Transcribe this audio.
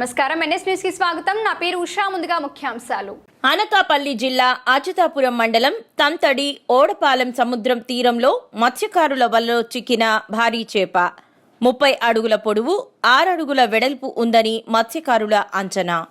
నమస్కారం. ఎన్ఎస్ న్యూస్కి స్వాగతం. నా పేరు ఉషా. ముందుగా ముఖ్యాంశాలు. అనకాపల్లి జిల్లా అచ్యుతాపురం మండలం తంతడి ఓడపాలెం సముద్రం తీరంలో మత్స్యకారుల వలలో చిక్కిన భారీ చేప. ముప్పై అడుగుల పొడవు ఆరడుగుల వెడల్పు ఉందని మత్స్యకారుల అంచనా.